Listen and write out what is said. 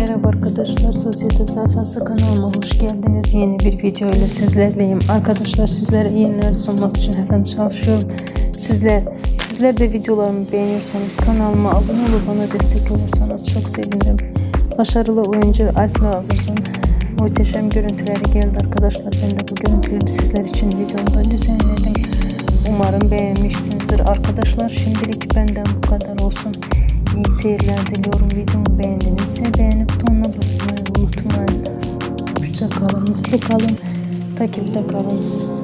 Merhaba arkadaşlar, Sosyete Sayfası kanalıma hoş geldiniz. Yeni bir video ile sizlerleyim. Arkadaşlar sizlere yayınlar sunmak için her an çalışıyorum. Sizler, sizler de videolarımı beğeniyorsanız kanalıma abone olup bana destek olursanız çok sevinirim. Başarılı oyuncu Alp Navuz'un muhteşem görüntüleri geldi arkadaşlar. Ben de bu görüntüleri sizler için videomda düzenledim. Umarım beğenmişsinizdir arkadaşlar. Şimdilik benden bu kadar olsun. İyi seyirler diliyorum. Videomu beğendinizse mutlu kalın, takipte kalın.